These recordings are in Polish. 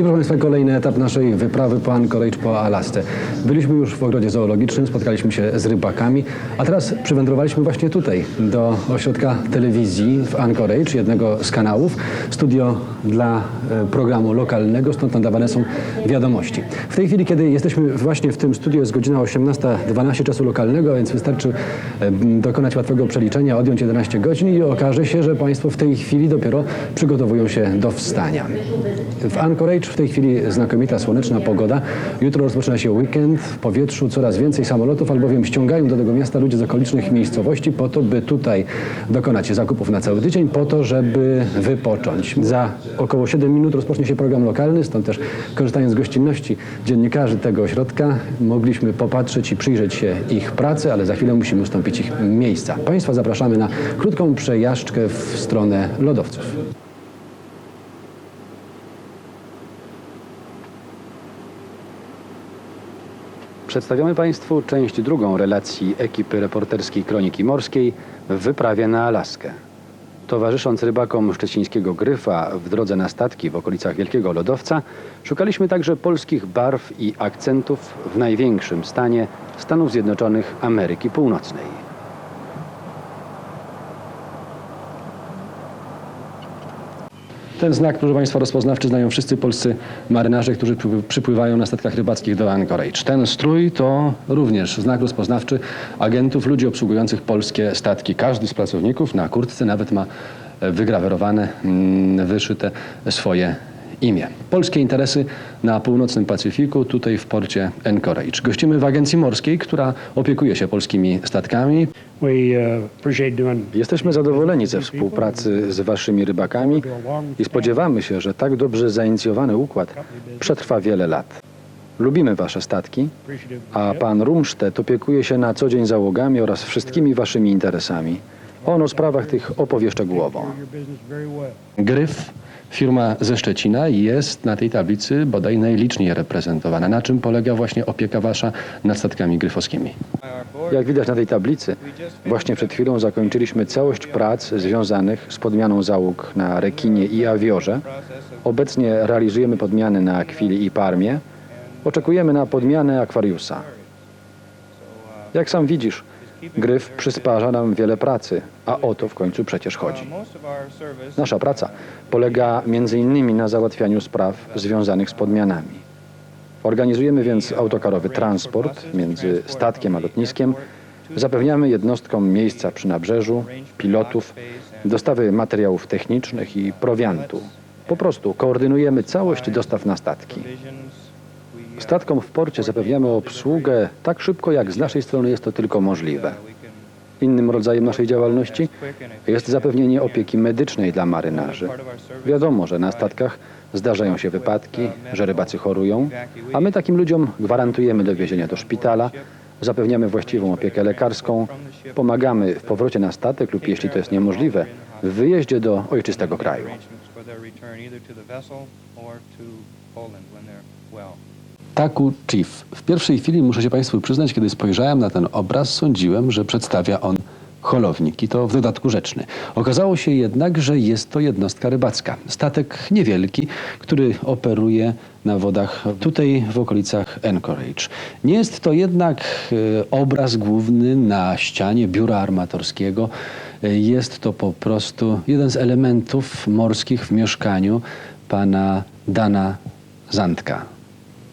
I proszę Państwa, kolejny etap naszej wyprawy po Anchorage po Alasce. Byliśmy już w ogrodzie zoologicznym, spotkaliśmy się z rybakami, a teraz przywędrowaliśmy właśnie tutaj, do ośrodka telewizji w Anchorage, jednego z kanałów, studio dla e, programu lokalnego, stąd nadawane są wiadomości. W tej chwili, kiedy jesteśmy właśnie w tym studiu, jest godzina 18.12 czasu lokalnego, więc wystarczy e, dokonać łatwego przeliczenia, odjąć 11 godzin i okaże się, że Państwo w tej chwili dopiero przygotowują się do wstania. W Anchorage w tej chwili znakomita słoneczna pogoda. Jutro rozpoczyna się weekend. W powietrzu coraz więcej samolotów, albowiem ściągają do tego miasta ludzie z okolicznych miejscowości po to, by tutaj dokonać zakupów na cały tydzień, po to, żeby wypocząć. Za około 7 minut rozpocznie się program lokalny, stąd też korzystając z gościnności dziennikarzy tego ośrodka mogliśmy popatrzeć i przyjrzeć się ich pracy, ale za chwilę musimy ustąpić ich miejsca. Państwa zapraszamy na krótką przejażdżkę w stronę lodowców. Przedstawiamy Państwu część drugą relacji ekipy reporterskiej Kroniki Morskiej w wyprawie na Alaskę. Towarzysząc rybakom szczecińskiego Gryfa w drodze na statki w okolicach Wielkiego Lodowca, szukaliśmy także polskich barw i akcentów w największym stanie Stanów Zjednoczonych Ameryki Północnej. Ten znak, proszę Państwa, rozpoznawczy znają wszyscy polscy marynarze, którzy pły- przypływają na statkach rybackich do Anchorage. Ten strój to również znak rozpoznawczy agentów, ludzi obsługujących polskie statki. Każdy z pracowników na kurtce nawet ma e, wygrawerowane, mm, wyszyte swoje imię. Polskie interesy na północnym Pacyfiku, tutaj w porcie Anchorage. Gościmy w agencji morskiej, która opiekuje się polskimi statkami. Uh, Jesteśmy zadowoleni ze współpracy z waszymi rybakami i spodziewamy się, że tak dobrze zainicjowany układ przetrwa wiele lat. Lubimy wasze statki, a pan Rumsztet opiekuje się na co dzień załogami oraz wszystkimi waszymi interesami. On o sprawach tych opowie szczegółowo. Gryf, firma ze Szczecina, jest na tej tablicy bodaj najliczniej reprezentowana. Na czym polega właśnie opieka wasza nad statkami gryfowskimi? Jak widać na tej tablicy, właśnie przed chwilą zakończyliśmy całość prac związanych z podmianą załóg na rekinie i awiorze. Obecnie realizujemy podmiany na kwili i parmie. Oczekujemy na podmianę akwariusa. Jak sam widzisz, gryf przysparza nam wiele pracy, a o to w końcu przecież chodzi. Nasza praca polega między innymi na załatwianiu spraw związanych z podmianami. Organizujemy więc autokarowy transport między statkiem a lotniskiem, zapewniamy jednostkom miejsca przy nabrzeżu, pilotów, dostawy materiałów technicznych i prowiantu. Po prostu koordynujemy całość dostaw na statki. Statkom w porcie zapewniamy obsługę tak szybko, jak z naszej strony jest to tylko możliwe. Innym rodzajem naszej działalności jest zapewnienie opieki medycznej dla marynarzy. Wiadomo, że na statkach zdarzają się wypadki, że rybacy chorują, a my takim ludziom gwarantujemy dowiezienie do szpitala, zapewniamy właściwą opiekę lekarską, pomagamy w powrocie na statek lub, jeśli to jest niemożliwe, w wyjeździe do ojczystego kraju. Taku Chief. W pierwszej chwili muszę się Państwu przyznać, kiedy spojrzałem na ten obraz, sądziłem, że przedstawia on holownik i to w dodatku rzeczny. Okazało się jednak, że jest to jednostka rybacka. Statek niewielki, który operuje na wodach tutaj w okolicach Anchorage. Nie jest to jednak e, obraz główny na ścianie biura armatorskiego. E, Jest to po prostu jeden z elementów morskich w mieszkaniu pana Dana Zantka.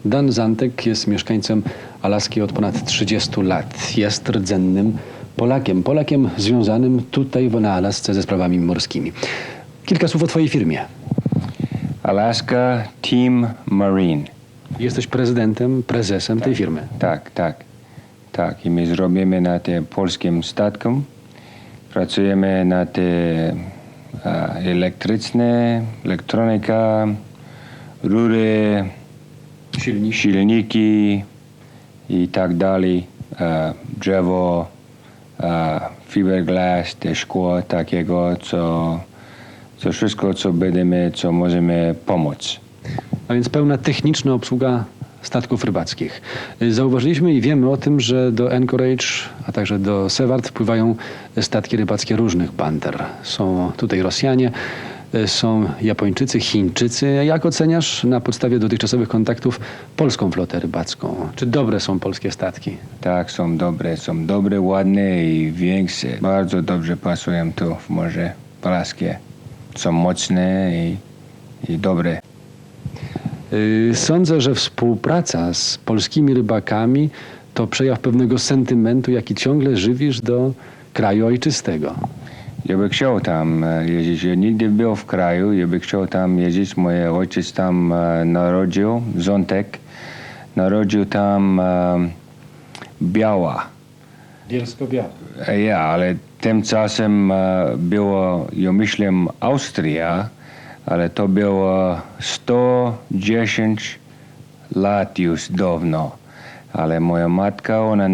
Dan Zantek jest mieszkańcem Alaski od ponad 30 lat. Jest rdzennym Polakiem. Polakiem związanym tutaj w- na Alasce ze sprawami morskimi. Kilka słów o Twojej firmie. Alaska Team Marine. Jesteś prezydentem, prezesem tej firmy. Tak, tak. Tak, i my zrobimy na tym polskim statkom. Pracujemy na te e, elektryczne, elektronika, rury, Silnik. silniki i tak dalej. E, drzewo, e, fiberglass, te szkło takiego, co, co wszystko, co będziemy, co możemy pomóc. A więc pełna techniczna obsługa statków rybackich. Zauważyliśmy i wiemy o tym, że do Anchorage, a także do Seward wpływają statki rybackie różnych bander. Są tutaj Rosjanie, są Japończycy, Chińczycy. Jak oceniasz na podstawie dotychczasowych kontaktów polską flotę rybacką? Czy dobre są polskie statki? Tak, są dobre, są dobre, ładne i większe. Bardzo dobrze pasują tu w Morze Palaskie. Są mocne i, i dobre. Y, Sądzę, że współpraca z polskimi rybakami to przejaw pewnego sentymentu, jaki ciągle żywisz do kraju ojczystego. Ja bym chciał tam e, jeździć. Ja nigdy był w kraju, ja bym chciał tam jeździć. Mój ojciec tam e, narodził, Zątek. Narodził tam e, Biała. Bielsko-biała. Ja, ale tymczasem było, ja myślę, Austria, ale to było 110 lat już dawno. Ale moja matka, ona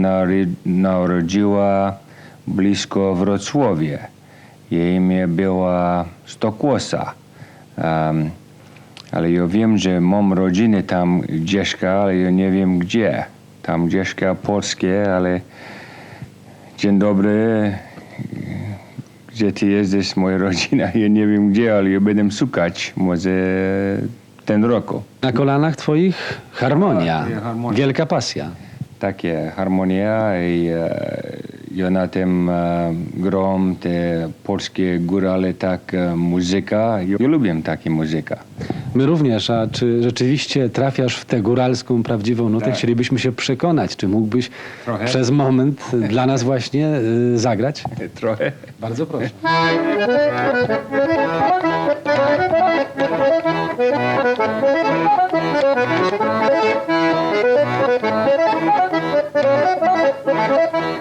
narodziła blisko Wrocławia. Jej imię była Stokłosa. Um, ale ja wiem, że mam rodzinę tam gdzieś, ale ja nie wiem gdzie. Tam gdzieś polskie, ale Dzień dobry. Gdzie ty jesteś, moja rodzina? Ja nie wiem gdzie, ale ja będę szukać. Może ten roku. Na kolanach twoich harmonia, Tak, harmonia. wielka pasja. Takie harmonia i e, ja na tym e, grom te polskie górale, tak e, muzyka. Ja, ja lubię takie muzyka. My również, a czy rzeczywiście trafiasz w tę góralską, prawdziwą nutę? Tak. Chcielibyśmy się przekonać, czy mógłbyś Trochę. przez moment dla nas właśnie y, zagrać? Trochę. Bardzo proszę.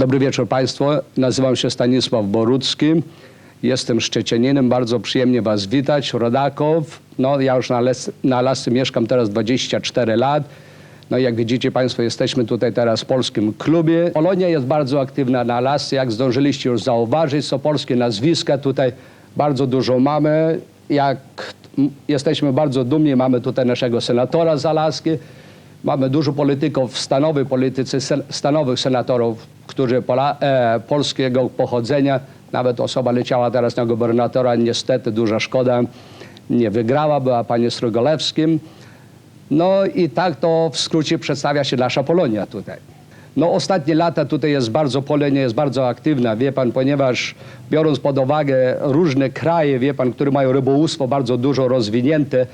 Dobry wieczór Państwu. Nazywam się Stanisław Borucki. Jestem Szczecianinem. Bardzo przyjemnie Was witać. Rodaków. No, ja już na, les, na Lasce mieszkam teraz 24 lat. No jak widzicie Państwo, jesteśmy tutaj teraz w polskim klubie. Polonia jest bardzo aktywna na Lasce. Jak zdążyliście już zauważyć, są polskie nazwiska. Tutaj bardzo dużo mamy. Jak jesteśmy bardzo dumni, mamy tutaj naszego senatora z Alaski. Mamy dużo polityków polityce, sen- stanowych senatorów, którzy pola, e, polskiego pochodzenia. Nawet osoba leciała teraz na gubernatora, niestety duża szkoda, nie wygrała, była pani Strugolewskim. No i tak to w skrócie przedstawia się nasza Polonia tutaj. No ostatnie lata tutaj jest bardzo, Polonia jest bardzo aktywna, wie pan, ponieważ biorąc pod uwagę różne kraje, wie pan, które mają rybołówstwo bardzo dużo rozwinięte,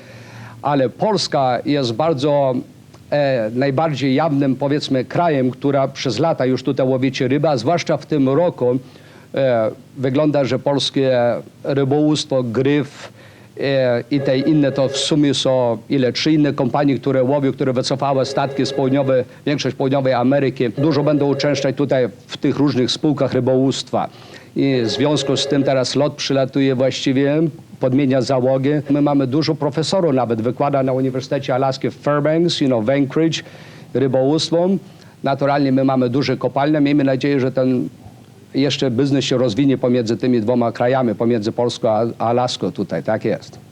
ale Polska jest bardzo e, najbardziej jawnym, powiedzmy, krajem, która przez lata już tutaj łowicie ryba, a zwłaszcza w tym roku e, wygląda, że polskie rybołówstwo, gryf, E, i te inne to w sumie są ile? Trzy inne kompanie, które łowią, które wycofały statki z południowej, większość południowej Ameryki. Dużo będą uczęszczać tutaj w tych różnych spółkach rybołówstwa. I w związku z tym teraz lot przylatuje właściwie, podmienia załogi. My mamy dużo profesorów nawet, wykłada na Uniwersytecie Alaski w Fairbanks, you know, w Anchorage, rybołówstwo. Naturalnie my mamy duże kopalnie. Miejmy nadzieję, że ten jeszcze biznes się rozwinie pomiędzy tymi dwoma krajami, pomiędzy Polską a a Alaską tutaj, tak jest.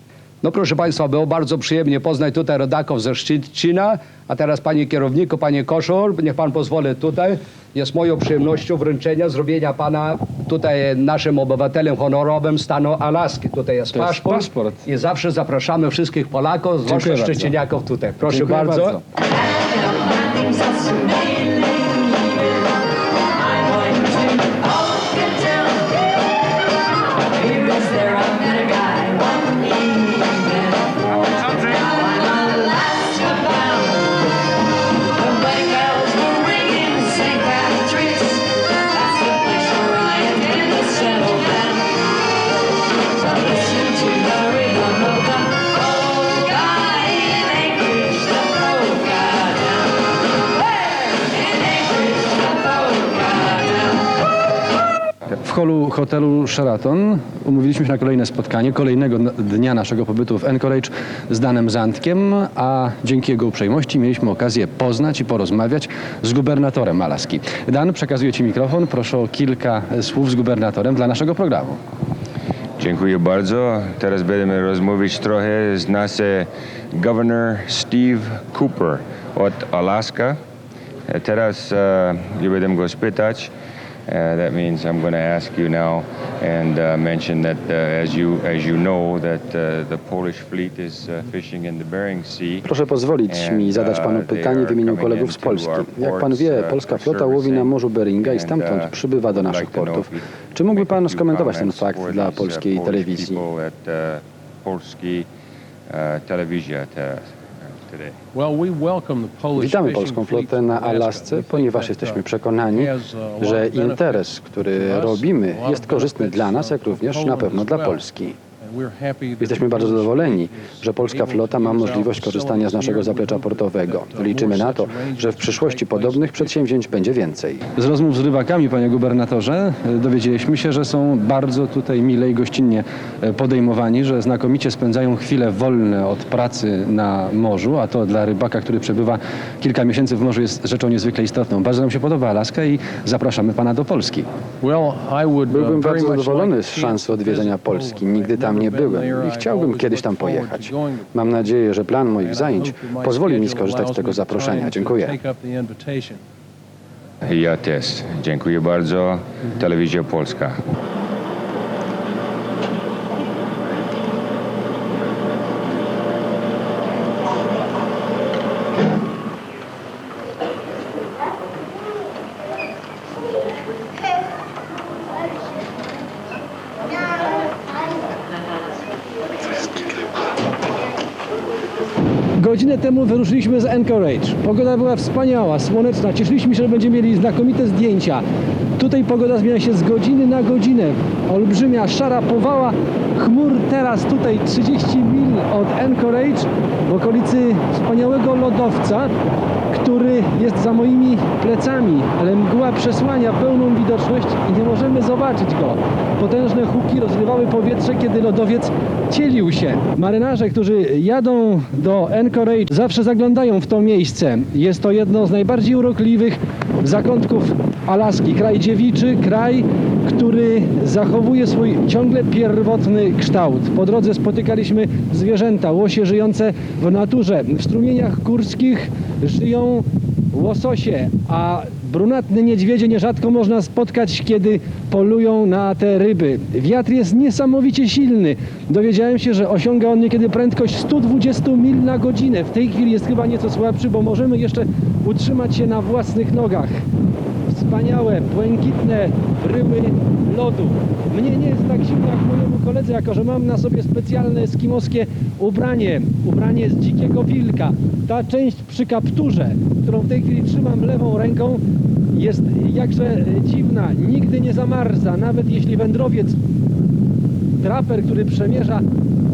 No proszę Państwa, było bardzo przyjemnie poznać tutaj rodaków ze Szczecina, a teraz Panie Kierowniku, Panie Koszor, niech Pan pozwoli tutaj. Jest moją przyjemnością wręczenia, zrobienia Pana tutaj naszym obywatelem honorowym stanu Alaski. Tutaj jest jest paszport, paszport. i zawsze zapraszamy wszystkich Polaków, zwłaszcza. Szczeciniaków tutaj. Proszę Dziękuję bardzo. bardzo. U hotelu Sheraton. Umówiliśmy się na kolejne spotkanie, kolejnego dnia naszego pobytu w Anchorage z Danem Zantkiem, a dzięki jego uprzejmości mieliśmy okazję poznać i porozmawiać z gubernatorem Alaski. Dan, przekazuję Ci mikrofon. Proszę o kilka słów z gubernatorem dla naszego programu. Dziękuję bardzo. Teraz będziemy rozmawiać trochę z naszym governor Steve Cooper od Alaska. Teraz e, będę go spytać. Uh, that means I'm going to ask you now and uh, mention that uh, as you as you know that uh, the Polish fleet is uh, fishing in the Bering Sea. Proszę pozwolić mi zadać panu pytanie w imieniu kolegów z Polski. Jak pan wie, polska flota łowi na Morzu Beringa i stamtąd przybywa do naszych portów. Czy mógłby pan skomentować ten fakt dla polskiej telewizji? Polskiej e, telewizja te- today. Witamy polską flotę na Alasce, ponieważ jesteśmy przekonani, że interes, który robimy, jest korzystny dla nas, jak również na pewno dla Polski. Jesteśmy bardzo zadowoleni, że polska flota ma możliwość korzystania z naszego zaplecza portowego. Liczymy na to, że w przyszłości podobnych przedsięwzięć będzie więcej. Z rozmów z rybakami, panie gubernatorze, e, dowiedzieliśmy się, że są bardzo tutaj mile i gościnnie e, podejmowani, że znakomicie spędzają chwile wolne od pracy na morzu, a to dla rybaka, który przebywa kilka miesięcy w morzu jest rzeczą niezwykle istotną. Bardzo nam się podoba Alaska i zapraszamy pana do Polski. Byłbym bardzo zadowolony z szansy odwiedzenia Polski. Nigdy tam nie byłem i chciałbym kiedyś tam pojechać. Mam nadzieję, że plan moich zajęć pozwoli mi skorzystać z tego zaproszenia. Dziękuję. Ja też. Dziękuję bardzo. Telewizja Polska. Wyruszyliśmy z Anchorage. Pogoda była wspaniała, słoneczna. Cieszyliśmy się, że będziemy mieli znakomite zdjęcia. Tutaj pogoda zmienia się z godziny na godzinę. Olbrzymia, szara powała chmur teraz tutaj 30 mil od Anchorage w okolicy wspaniałego lodowca, który jest za moimi plecami, ale mgła przesłania pełną widoczność i nie możemy zobaczyć go. Potężne huki rozrywały powietrze, kiedy lodowiec cielił się. Marynarze, którzy jadą do Anchorage, zawsze zaglądają w to miejsce. Jest to jedno z najbardziej urokliwych zakątków Alaski. Kraj dziewiczy, kraj, który zachowuje swój ciągle pierwotny kształt. Po drodze spotykaliśmy zwierzęta, łosie żyjące w naturze. W strumieniach górskich żyją łososie, a brunatne niedźwiedzie nierzadko można spotkać, kiedy polują na te ryby. Wiatr jest niesamowicie silny. Dowiedziałem się, że osiąga on niekiedy prędkość 120 mil na godzinę. W tej chwili jest chyba nieco słabszy, bo możemy jeszcze utrzymać się na własnych nogach. Wspaniałe, błękitne bryły lodu. Mnie nie jest tak zimno jak mojemu koledze, jako że mam na sobie specjalne eskimoskie ubranie. Ubranie z dzikiego wilka. Ta część przy kapturze, którą w tej chwili trzymam lewą ręką, jest jakże dziwna. Nigdy nie zamarza, nawet jeśli wędrowiec traper, który przemierza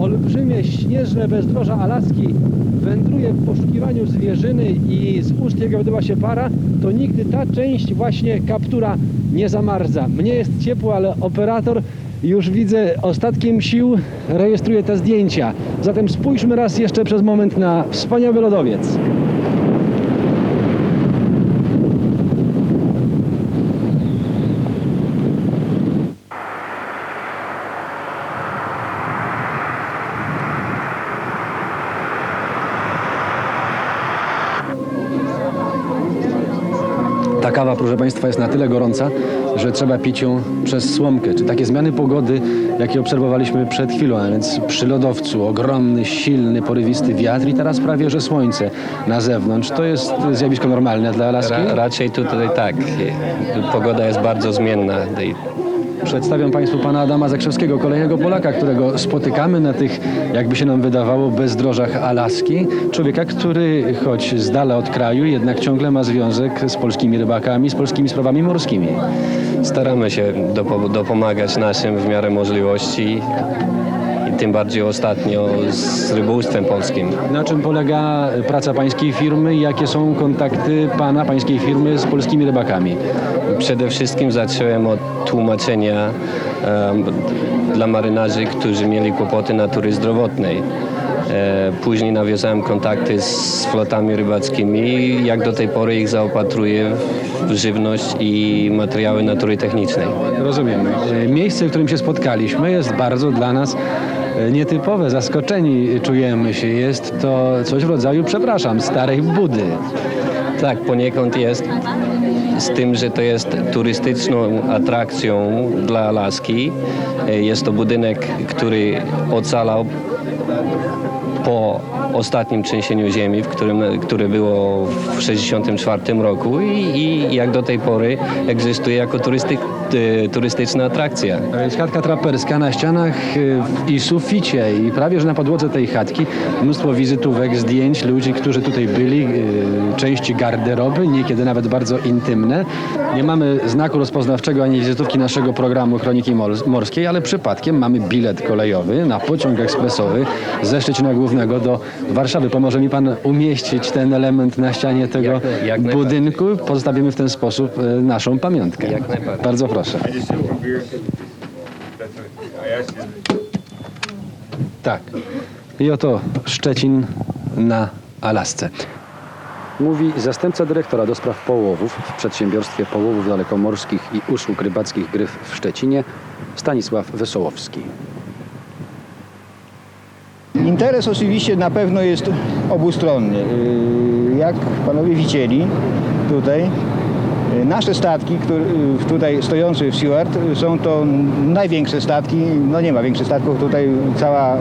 olbrzymie śnieżne bezdroża Alaski, wędruje w poszukiwaniu zwierzyny i z ust jego wydobywa się para, to nigdy ta część właśnie kaptura nie zamarza. Mnie jest ciepło, ale operator już widzę ostatkiem sił rejestruje te zdjęcia. Zatem spójrzmy raz jeszcze przez moment na wspaniały lodowiec. Kawa, proszę Państwa, jest na tyle gorąca, że trzeba pić ją przez słomkę. Czy takie zmiany pogody, jakie obserwowaliśmy przed chwilą, a więc przy lodowcu, ogromny, silny, porywisty wiatr i teraz prawie, że słońce na zewnątrz, to jest zjawisko normalne dla Alaski? Ra, raczej tutaj tak. Pogoda jest bardzo zmienna. Przedstawiam Państwu pana Adama Zakrzewskiego, kolejnego Polaka, którego spotykamy na tych, jakby się nam wydawało, bezdrożach Alaski. Człowieka, który choć z dala od kraju, jednak ciągle ma związek z polskimi rybakami, z polskimi sprawami morskimi. staramy się dopo, dopomagać naszym w miarę możliwości. I tym bardziej ostatnio z rybołówstwem polskim. Na czym polega praca pańskiej firmy i jakie są kontakty pana, pańskiej firmy z polskimi rybakami? Przede wszystkim zacząłem od tłumaczenia em, dla marynarzy, którzy mieli kłopoty natury zdrowotnej. E, Później nawiązałem kontakty z flotami rybackimi, jak do tej pory ich zaopatruję w żywność i materiały natury technicznej. Rozumiem. E, Miejsce, w którym się spotkaliśmy jest bardzo dla nas e, nietypowe. Zaskoczeni czujemy się. Jest to coś w rodzaju, przepraszam, starej budy. Tak, poniekąd jest. Z tym, że to jest turystyczną atrakcją dla Alaski. Jest to budynek, który ocalał po ostatnim trzęsieniu ziemi, w którym, które było w 1964 roku i, i jak do tej pory egzystuje jako turysty, e, turystyczna atrakcja. To jest chatka traperska na ścianach e, i suficie i prawie, że na podłodze tej chatki mnóstwo wizytówek, zdjęć ludzi, którzy tutaj byli, e, części garderoby, niekiedy nawet bardzo intymne. Nie mamy znaku rozpoznawczego ani wizytówki naszego programu Kroniki Mors- Morskiej, ale przypadkiem mamy bilet kolejowy na pociąg ekspresowy ze Szczecina Głównego do Warszawy. Pomoże mi pan umieścić ten element na ścianie tego Jak- jak budynku? Pozostawimy w ten sposób e, naszą pamiątkę. Bardzo proszę. Tak. I oto Szczecin na Alasce. Mówi zastępca dyrektora do spraw połowów w przedsiębiorstwie połowów dalekomorskich i usług rybackich Gryf w Szczecinie Stanisław Wesołowski. Interes oczywiście na pewno jest obustronny. Yy, Jak panowie widzieli tutaj, nasze statki, które, tutaj stojące w Seward, są to największe statki, no nie ma większych statków, tutaj cała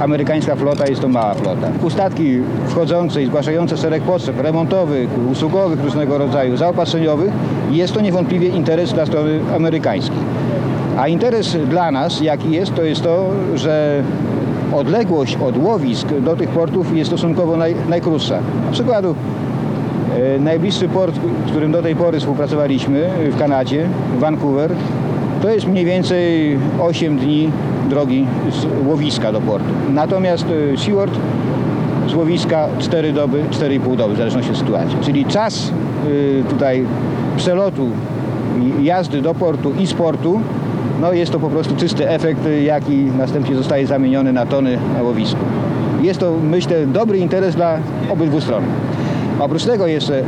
amerykańska flota jest to mała flota. Statki wchodzące i zgłaszające szereg potrzeb remontowych, usługowych różnego rodzaju, zaopatrzeniowych, jest to niewątpliwie interes dla strony amerykańskiej. A interes dla nas, jaki jest, to jest to, że odległość od łowisk do tych portów jest stosunkowo naj, najkrótsza. Na przykładu najbliższy port, z którym do tej pory współpracowaliśmy e, w Kanadzie, Vancouver, to jest mniej więcej 8 dni drogi z łowiska do portu. Natomiast e, Seward z łowiska 4 doby, 4,5 doby, w zależności od sytuacji. Czyli czas tutaj przelotu jazdy do portu i z portu, no jest to po prostu czysty efekt, jaki następnie zostaje zamieniony na tony na łowisku. Jest to, myślę, dobry interes dla obydwu stron. Oprócz tego jeszcze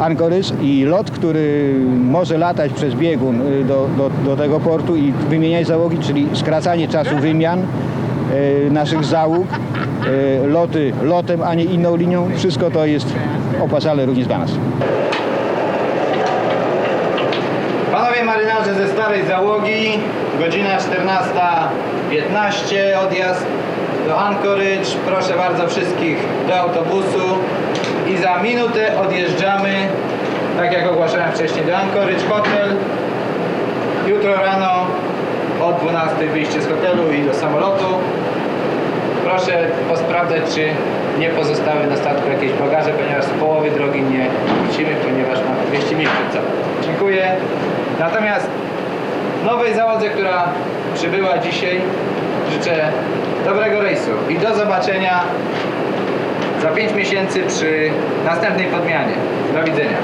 Anchorage i lot, który może latać przez biegun y, do, do, do tego portu i wymieniać załogi, czyli skracanie czasu wymian y, naszych załóg, y, loty lotem, a nie inną linią. Wszystko to jest opłacalne również dla nas. Panowie marynarze ze starej załogi, godzina 14.15, odjazd do Anchorage. Proszę bardzo wszystkich do autobusu i za minutę odjeżdżamy, tak jak ogłaszałem wcześniej, do Anchorage Hotel. Jutro rano o 12 wyjście z hotelu i do samolotu. Proszę posprawdzać, czy nie pozostały na statku jakieś bagaże, ponieważ z połowy drogi nie wrócimy, ponieważ mamy 200 mil przed sobą. Dziękuję. Natomiast nowej załodze, która przybyła dzisiaj, życzę dobrego rejsu i do zobaczenia za 5 miesięcy przy następnej podmianie. Do widzenia.